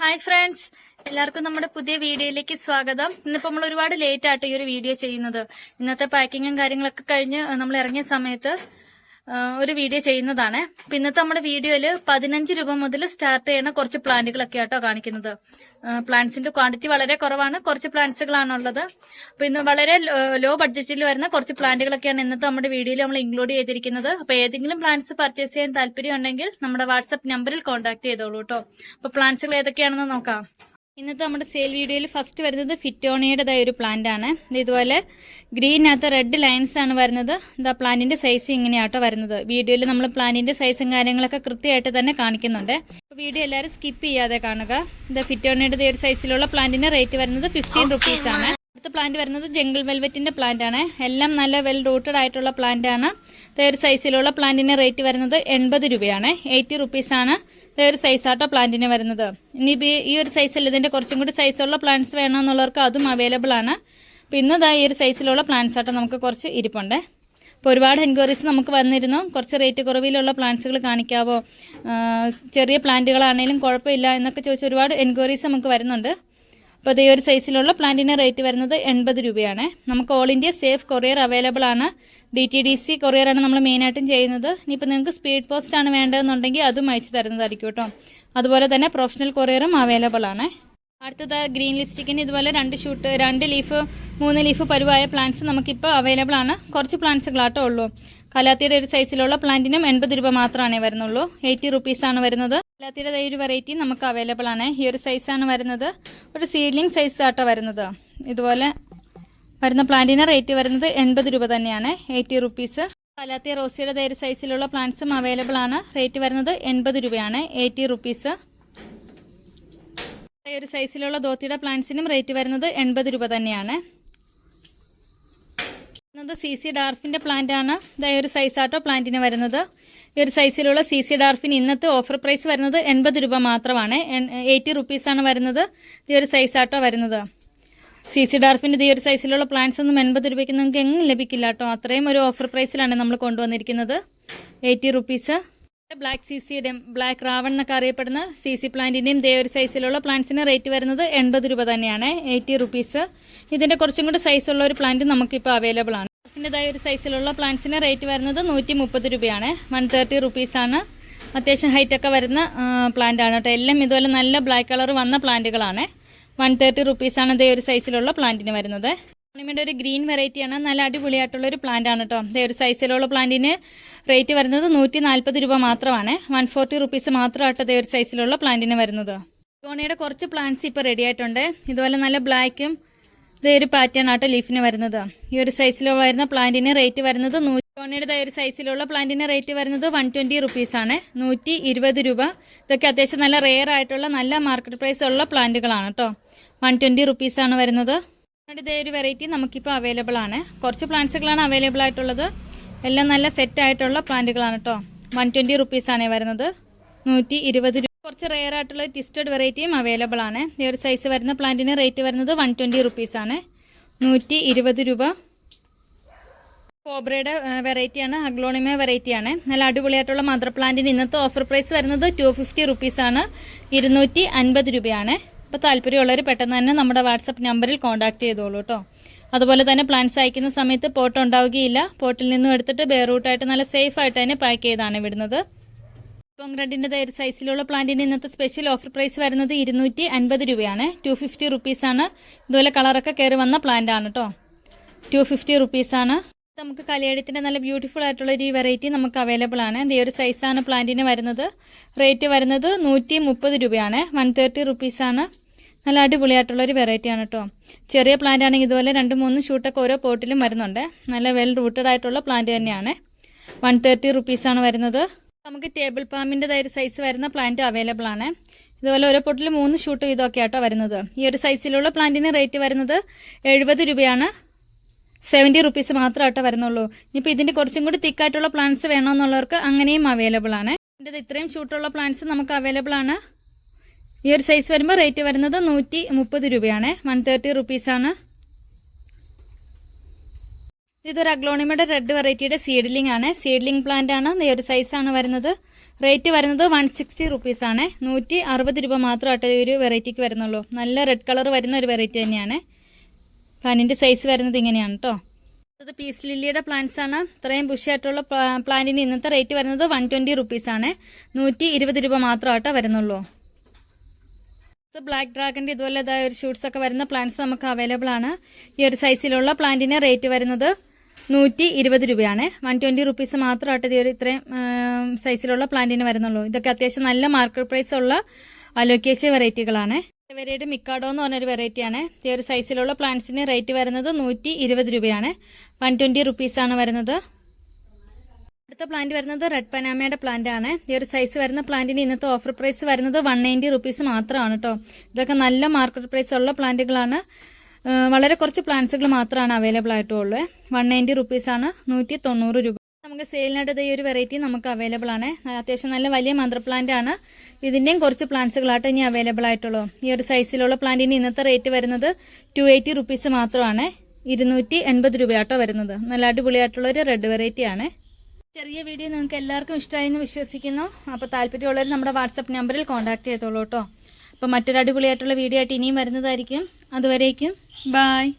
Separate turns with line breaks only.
Hi friends. എല്ലാവർക്കും നമ്മുടെ പുതിയ വീഡിയോയിലേക്ക് സ്വാഗതം. ഇന്നിപ്പോൾ നമ്മൾ ഒരുപാട് ലേറ്റ് ആയിട്ട് ഈ ഒരു വീഡിയോ ചെയ്യുന്നത്. ഇന്നത്തെ പാക്കിങ്ങും കാര്യങ്ങളൊക്കെ കഴിഞ്ഞ് നമ്മൾ ഇറങ്ങിയ സമയത്ത് ഒരു വീഡിയോ ചെയ്യുന്നതാണ്. പിന്നത്തെ നമ്മുടെ വീഡിയോയിൽ പതിനഞ്ച് രൂപ മുതൽ സ്റ്റാർട്ട് ചെയ്യുന്ന കുറച്ച് പ്ലാന്റുകളൊക്കെ ആട്ടോ കാണിക്കുന്നത്. പ്ലാന്റ്സിന്റെ ക്വാണ്ടിറ്റി വളരെ കുറവാണ്. കുറച്ച് പ്ലാന്റ്സുകളാണുള്ളത് അപ്പൊ ഇന്ന് വളരെ ലോ ബഡ്ജറ്റിൽ വരുന്ന കുറച്ച് പ്ലാന്റുകളൊക്കെയാണ് ഇന്നത്തെ നമ്മുടെ വീഡിയോയിൽ നമ്മൾ ഇൻക്ലൂഡ് ചെയ്തിരിക്കുന്നത്. അപ്പൊ ഏതെങ്കിലും പ്ലാന്റ്സ് പർച്ചേസ് ചെയ്യാൻ താല്പര്യം ഉണ്ടെങ്കിൽ നമ്മുടെ വാട്സ്ആപ്പ് നമ്പറിൽ കോൺടാക്ട് ചെയ്തോളൂ കേട്ടോ അപ്പൊ പ്ലാന്റ്സുകൾ ഏതൊക്കെയാണെന്ന് നോക്കാം. ഇന്നത്തെ നമ്മുടെ സെയിൽ വീഡിയോയിൽ ഫസ്റ്റ് വരുന്നത് ഫിറ്റോണിയുടേതായ ഒരു പ്ലാന്റ് ആണ്. ഇത് ഇതുപോലെ ഗ്രീനകത്ത് റെഡ് ലൈൻസ് ആണ് വരുന്നത്. ഇതാ പ്ലാന്റിന്റെ സൈസ് ഇങ്ങനെയാട്ടോ വരുന്നത്. വീഡിയോയിൽ നമ്മൾ പ്ലാന്റിന്റെ സൈസും കാര്യങ്ങളൊക്കെ കൃത്യമായിട്ട് തന്നെ കാണിക്കുന്നുണ്ട്. വീഡിയോ എല്ലാവരും സ്കിപ്പ് ചെയ്യാതെ കാണുക. ഇതാ ഫിറ്റോണിയുടെ ഒരു സൈസിലുള്ള പ്ലാന്റിന്റെ റേറ്റ് വരുന്നത് ഫിഫ്റ്റീൻ റുപ്പീസ് ആണ്. അടുത്ത പ്ലാന്റ് വരുന്നത് ജംഗിൾ വെൽവെറ്റിന്റെ പ്ലാന്റ് ആണ്. എല്ലാം നല്ല വെൽ റൂട്ടഡ് ആയിട്ടുള്ള പ്ലാന്റ് ആണ്. ഇതൊരു ഒരു സൈസിലുള്ള പ്ലാന്റിന്റെ റേറ്റ് വരുന്നത് എൺപത് രൂപയാണ്. എയ്റ്റി റുപ്പീസ് ആണ്. ഒരു സൈസ് ആട്ടോ പ്ലാന്റിന് വരുന്നത്. ഇനി ഈ ഒരു സൈസിൽ ഇതിന്റെ കുറച്ചും കൂടി സൈസുള്ള പ്ലാന്റ്സ് വേണമെന്നുള്ളവർക്ക് അതും അവൈലബിൾ ആണ്. അപ്പോൾ ഇന്ന് ദാ ഈ ഒരു സൈസിലുള്ള പ്ലാന്റ്സ് ആട്ടോ നമുക്ക് കുറച്ച് ഇരിപ്പുണ്ട്. അപ്പോൾ ഒരുപാട് എൻക്വയറീസ് നമുക്ക് വന്നിരുന്നു. കുറച്ച് റേറ്റ് കുറവിലുള്ള പ്ലാന്റ്സുകൾ കാണിക്കാവോ? ചെറിയ പ്ലാന്റുകളാണെങ്കിലും കുഴപ്പമില്ല എന്നൊക്കെ ചോദിച്ച ഒരുപാട് എൻക്വയറീസ് നമുക്ക് വരുന്നുണ്ട്. അപ്പോൾ അതേ ഒരു സൈസിലുള്ള പ്ലാന്റിന് റേറ്റ് വരുന്നത് എൺപത് രൂപയാണ്. നമുക്ക് all India safe courier available ആണ്. ഡി ടി ഡി സി കൊറിയറാണ് നമ്മൾ മെയിനായിട്ടും ചെയ്യുന്നത്. ഇനിയിപ്പോൾ നിങ്ങൾക്ക് സ്പീഡ് പോസ്റ്റ് ആണ് വേണ്ടതെന്നുണ്ടെങ്കിൽ അതും അയച്ചു തരുന്നതായിരിക്കും കേട്ടോ. അതുപോലെ തന്നെ പ്രൊഫഷണൽ കൊറിയറും അവൈലബിൾ ആണ്. അടുത്തത് ഗ്രീൻ ലിപ്സ്റ്റിക്കിന് ഇതുപോലെ രണ്ട് ഷൂട്ട് രണ്ട് ലീഫ് മൂന്ന് ലീഫ് പരുവായ പ്ലാന്റ്സ് നമുക്കിപ്പോൾ അവൈലബിൾ ആണ്. കുറച്ച് പ്ലാന്റ്സുകളാട്ടോ ഉള്ളൂ. കലാത്തിയുടെ ഒരു സൈസിലുള്ള പ്ലാന്റിനും എൺപത് രൂപ മാത്രമാണേ വരുന്നുള്ളൂ. എയ്റ്റി റുപ്പീസ് ആണ് വരുന്നത്. കലാത്തിയുടെ ഒരു വെറൈറ്റി നമുക്ക് അവൈലബിൾ ആണ്. ഈ ഒരു സൈസാണ് വരുന്നത്. ഒരു സീഡ്ലിംഗ് സൈസ് ആട്ടോ വരുന്നത്. ഇതുപോലെ വരുന്ന പ്ലാന്റിന് റേറ്റ് വരുന്നത് എൺപത് രൂപ തന്നെയാണ്. Eighty rupees. കലാത്തിയ റോസിയുടെ ദേ സൈസിലുള്ള പ്ലാന്റ്സും അവൈലബിൾ ആണ്. റേറ്റ് വരുന്നത് എൺപത് രൂപയാണ്. Eighty rupees. ഒരു സൈസിലുള്ള ധോത്തിയുടെ പ്ലാന്റ്സിനും റേറ്റ് വരുന്നത് എൺപത് രൂപ തന്നെയാണ്. സി സി ഡാർഫിന്റെ പ്ലാന്റ് ആണ്. ഒരു സൈസ് ആട്ടോ പ്ലാന്റിന് വരുന്നത്. ഈ ഒരു സൈസിലുള്ള സി സി ഡാർഫിന് ഇന്നത്തെ ഓഫർ പ്രൈസ് വരുന്നത് എൺപത് രൂപ മാത്രമാണ്. എയ്റ്റി റുപ്പീസ് ആണ് വരുന്നത്. ഈ ഒരു സൈസ് ആട്ടോ വരുന്നത്. സി സി ഡാർഫിന്റെ ഈ ഒരു സൈസിലുള്ള പ്ലാന്റ്സ് ഒന്നും എൺപത് രൂപയ്ക്ക് നിങ്ങൾക്ക് എങ്ങും ലഭിക്കില്ല കേട്ടോ. അത്രയും ഒരു ഓഫർ പ്രൈസിലാണ് നമ്മൾ കൊണ്ടുവന്നിരിക്കുന്നത്. എയ്റ്റി റുപ്പീസ് ബ്ലാക്ക് സി സിയുടെ ബ്ലാക്ക് റാവൺ എന്നൊക്കെ അറിയപ്പെടുന്ന സി സി പ്ലാന്റിന്റെയും ദേ ഒരു സൈസിലുള്ള പ്ലാന്റ്സിന് റേറ്റ് വരുന്നത് എൺപത് രൂപ തന്നെയാണ്. എയ്റ്റി റുപ്പീസ് ഇതിന്റെ കുറച്ചും കൂടി സൈസുള്ള ഒരു പ്ലാന്റ് നമുക്കിപ്പോൾ അവൈലബിൾ ആണ്. ഡാർഫിന്റെതായ ഒരു സൈസിലുള്ള പ്ലാന്റ്സിന് റേറ്റ് വരുന്നത് നൂറ്റി മുപ്പത് രൂപയാണ് വൺ തേർട്ടി റുപ്പീസാണ് അത്യാവശ്യം ഹൈറ്റ് ഒക്കെ വരുന്ന പ്ലാന്റ് ആണ് കേട്ടോ. എല്ലാം ഇതുപോലെ നല്ല ബ്ലാക്ക് കളർ വന്ന പ്ലാന്റുകളാണ് വൺ തേർട്ടി റുപ്പീസാണ് ഇതേ ഒരു സൈസിലുള്ള പ്ലാന്റിന് വരുന്നത്. പൂർണിമയുടെ ഒരു ഗ്രീൻ വെറൈറ്റിയാണ്. നല്ല അടിപൊളിയായിട്ടുള്ള ഒരു പ്ലാന്റ് ആണ് കേട്ടോ ഇതേ ഒരു സൈസിലുള്ള പ്ലാന്റിന് റേറ്റ് വരുന്നത് നൂറ്റി നാൽപ്പത് രൂപ മാത്രമാണ്. വൺ ഫോർട്ടി റുപ്പീസ് മാത്രമായിട്ട് ഇതേ ഒരു സൈസിലുള്ള പ്ലാന്റിന് വരുന്നത്. ഗോണിയുടെ കുറച്ച് പ്ലാന്റ്സ് ഇപ്പോൾ റെഡി ആയിട്ടുണ്ട്. ഇതുപോലെ നല്ല ബ്ലാക്കും ഇതേ ഒരു പാറ്റേൺ ആട്ടോ ലീഫിന് വരുന്നത്. ഈ ഒരു സൈസിലുള്ള വരുന്ന പ്ലാന്റിന് റേറ്റ് വരുന്നത് ഗോണിയുടെ ഒരു സൈസിലുള്ള പ്ലാന്റിന് റേറ്റ് വരുന്നത് വൺ ട്വന്റി റുപ്പീസ് ആണ് നൂറ്റി ഇരുപത് രൂപ. ഇതൊക്കെ അത്യാവശ്യം നല്ല റെയർ ആയിട്ടുള്ള നല്ല മാർക്കറ്റ് പ്രൈസ് ഉള്ള പ്ലാന്റുകളാണ് കേട്ടോ വൺ ട്വന്റി റുപ്പീസ് ആണ് വരുന്നത്. ഇതേ ഒരു വെറൈറ്റി നമുക്കിപ്പോൾ അവൈലബിൾ ആണ്. കുറച്ച് പ്ലാന്റ്സുകളാണ് അവൈലബിൾ ആയിട്ടുള്ളത്. എല്ലാം നല്ല സെറ്റ് ആയിട്ടുള്ള പ്ലാന്റുകളാണ് കേട്ടോ വൺ ട്വന്റി റുപ്പീസ് ആണ് വരുന്നത്. നൂറ്റി ഇരുപത് രൂപ കുറച്ച് റെയർ ആയിട്ടുള്ള ട്വിസ്റ്റഡ് വെറൈറ്റിയും അവൈലബിൾ ആണ്. ഈ ഒരു സൈസ് വരുന്ന പ്ലാന്റിന് റേറ്റ് വരുന്നത് വൺ ട്വന്റി റുപ്പീസ് ആണ്. നൂറ്റി ഇരുപത് രൂപ. കോബ്രയുടെ വെറൈറ്റിയാണ് അഗ്ലോണിമ വെറൈറ്റിയാണ് നല്ല അടിപൊളിയായിട്ടുള്ള മദർ പ്ലാന്റിന് ഇന്നത്തെ ഓഫർ പ്രൈസ് വരുന്നത് ടു ഫിഫ്റ്റി റുപ്പീസ് ആണ്. ഇരുന്നൂറ്റി അൻപത് രൂപയാണ്. അപ്പോൾ താല്പര്യമുള്ളവർ പെട്ടെന്ന് തന്നെ നമ്മുടെ വാട്സപ്പ് നമ്പറിൽ കോൺടാക്ട് ചെയ്തോളൂ കേട്ടോ അതുപോലെ തന്നെ പ്ലാന്റ്സ് അയക്കുന്ന സമയത്ത് പോട്ട് ഉണ്ടാവുകയില്ല. പോട്ടിൽ നിന്നും എടുത്തിട്ട് ബെയറൂട്ടായിട്ട് നല്ല സേഫ് ആയിട്ട് തന്നെ പാക്ക് ചെയ്താണ് വിടുന്നത് പൊങ്ക്രണ്ടിന്റെ ഒരു സൈസിലുള്ള പ്ലാന്റിന് ഇന്നത്തെ സ്പെഷ്യൽ ഓഫർ പ്രൈസ് വരുന്നത് ഇരുന്നൂറ്റി അൻപത് രൂപയാണ്. ടു ഫിഫ്റ്റി റുപ്പീസാണ്. ഇതുപോലെ കളറൊക്കെ കയറി വന്ന പ്ലാന്റ് ആണ് കേട്ടോ ടു ഫിഫ്റ്റി റുപ്പീസാണ്. നമുക്ക് കലയടത്തിന്റെ നല്ല ബ്യൂട്ടിഫുൾ ആയിട്ടുള്ള ഒരു വെറൈറ്റി നമുക്ക് അവൈലബിൾ ആണ്. ഈ ഒരു സൈസാണ് പ്ലാന്റിന് വരുന്നത്. റേറ്റ് വരുന്നത് നൂറ്റി മുപ്പത് രൂപയാണ് വൺ തേർട്ടി റുപ്പീസാണ് നല്ല അടിപൊളിയായിട്ടുള്ള ഒരു വെറൈറ്റി ആണ് കേട്ടോ ചെറിയ പ്ലാന്റ് ആണെങ്കിൽ ഇതുപോലെ രണ്ട് മൂന്ന് ഷൂട്ടൊക്കെ ഓരോ പോട്ടിലും വരുന്നുണ്ട്. നല്ല വെൽ റൂട്ടഡ് ആയിട്ടുള്ള പ്ലാന്റ് തന്നെയാണ്. വൺ തേർട്ടി റുപ്പീസാണ് വരുന്നത്. നമുക്ക് ടേബിൾ പാമ്പിന്റെ ഒരു സൈസ് വരുന്ന പ്ലാന്റ് അവൈലബിൾ ആണ്. ഇതുപോലെ ഓരോ പൊട്ടിൽ മൂന്ന് ഷൂട്ട് ഇതൊക്കെ ആട്ടോ വരുന്നത്. ഈ ഒരു സൈസിലുള്ള പ്ലാന്റിന് റേറ്റ് വരുന്നത് എഴുപത് രൂപയാണ്. സെവന്റി റുപ്പീസ് മാത്രമായിട്ട് വരുന്നുള്ളൂ. ഇനിയിപ്പോൾ ഇതിന്റെ കുറച്ചും കൂടി തിക്കായിട്ടുള്ള പ്ലാന്റ്സ് വേണമെന്നുള്ളവർക്ക് അങ്ങനെയും അവൈലബിൾ ആണ്. ഇതിന്റെ ഇത്രയും ഷൂട്ടുള്ള പ്ലാന്റ്സ് നമുക്ക് അവൈലബിൾ ആണ്. ഈ ഒരു സൈസ് വരുമ്പോൾ റേറ്റ് വരുന്നത് നൂറ്റി മുപ്പത് രൂപയാണ്. വൺ തേർട്ടി റുപ്പീസാണ് ഇതൊരു അഗ്ലോണിമയുടെ റെഡ് വെറൈറ്റിയുടെ സീഡ്ലിംഗ് ആണ്. സീഡ്ലിംഗ് പ്ലാന്റ് ആണ്. ഈ ഒരു സൈസാണ് വരുന്നത്. റേറ്റ് വരുന്നത് വൺ സിക്സ്റ്റി റുപ്പീസ് ആണ്. നൂറ്റി അറുപത് രൂപ മാത്രമായിട്ട് ഈ ഒരു വെറൈറ്റിക്ക് വരുന്നുള്ളൂ. നല്ല റെഡ് കളർ വരുന്ന ഒരു വെറൈറ്റി തന്നെയാണ്. പ്ലാന്റിന്റെ സൈസ് വരുന്നത് ഇങ്ങനെയാണ് കേട്ടോ അടുത്തത് പീസ് ലില്ലിയുടെ പ്ലാന്റ്സ് ആണ്. ഇത്രയും ബുഷിയായിട്ടുള്ള പ്ലാന്റിന് ഇന്നത്തെ റേറ്റ് വരുന്നത് വൺ ട്വന്റി റുപ്പീസ് ആണ്. നൂറ്റി ഇരുപത് രൂപ മാത്രമായിട്ടേ വരുന്നുള്ളൂ. ബ്ലാക്ക് ഡ്രാഗന്റെ ഇതുപോലെ ഒരു ഷൂട്ട്സ് ഒക്കെ വരുന്ന പ്ലാന്റ്സ് നമുക്ക് അവൈലബിൾ ആണ്. ഈ ഒരു സൈസിലുള്ള പ്ലാന്റിന് റേറ്റ് വരുന്നത് നൂറ്റി ഇരുപത് രൂപയാണ് വൺ ട്വന്റി റുപ്പീസ് മാത്രമായിട്ട് ഇതൊരു ഇത്രയും സൈസിലുള്ള പ്ലാന്റിന് വരുന്നുള്ളൂ. ഇതൊക്കെ അത്യാവശ്യം നല്ല മാർക്കറ്റ് പ്രൈസ് ഉള്ള അലോക്കേഷ്യ വെറൈറ്റികളാണ് വെറൈറ്റി മിക്കാഡോ എന്ന് പറഞ്ഞൊരു വെറൈറ്റിയാണ് ഈ ഒരു സൈസിലുള്ള പ്ലാന്റ്സിന് റേറ്റ് വരുന്നത് നൂറ്റി ഇരുപത് രൂപയാണ്. വൺ ട്വന്റി റുപ്പീസ് ആണ് വരുന്നത്. അടുത്ത പ്ലാന്റ് വരുന്നത് റെഡ് പനാമയുടെ പ്ലാന്റ് ആണ്. ഈ ഒരു സൈസ് വരുന്ന പ്ലാന്റിന് ഇന്നത്തെ ഓഫർ പ്രൈസ് വരുന്നത് വൺ നയന്റി റുപ്പീസ് മാത്രമാണ് കേട്ടോ ഇതൊക്കെ നല്ല മാർക്കറ്റ് പ്രൈസ് ഉള്ള പ്ലാന്റുകളാണ് വളരെ കുറച്ച് പ്ലാന്റ്സുകൾ മാത്രമാണ് അവൈലബിൾ ആയിട്ടുള്ളത് വൺ നയന്റി ആണ് നൂറ്റി തൊണ്ണൂറ് രൂപ. നമുക്ക് സെയിലിനായിട്ട് ഈ ഒരു വെറൈറ്റി നമുക്ക് അവൈലബിൾ ആണ്. അത്യാവശ്യം നല്ല വലിയ മദർ പ്ലാന്റ് ആണ്. ഇതിന്റെയും കുറച്ച് പ്ലാന്റ്സുകളായിട്ട് ഇനി അവൈലബിൾ ആയിട്ടുള്ളൂ. ഈ ഒരു സൈസിലുള്ള പ്ലാന്റിന് ഇന്നത്തെ റേറ്റ് വരുന്നത് ടു എയ്റ്റി റുപ്പീസ് മാത്രമാണ്. ഇരുന്നൂറ്റി എൺപത് രൂപയാട്ടോ വരുന്നത്. നല്ല അടിപൊളിയായിട്ടുള്ള ഒരു റെഡ് വെറൈറ്റി ആണ്. ചെറിയ വീഡിയോ നിങ്ങൾക്ക് എല്ലാവർക്കും ഇഷ്ടമായെന്ന് വിശ്വസിക്കുന്നു. അപ്പോൾ താല്പര്യമുള്ളവർ നമ്മുടെ വാട്സപ്പ് നമ്പറിൽ കോൺടാക്ട് ചെയ്തോളൂ കേട്ടോ അപ്പോൾ മറ്റൊരു അടിപൊളിയായിട്ടുള്ള വീഡിയോ ആയിട്ട് ഇനിയും വരുന്നതായിരിക്കും. അതുവരേക്കും ബായ്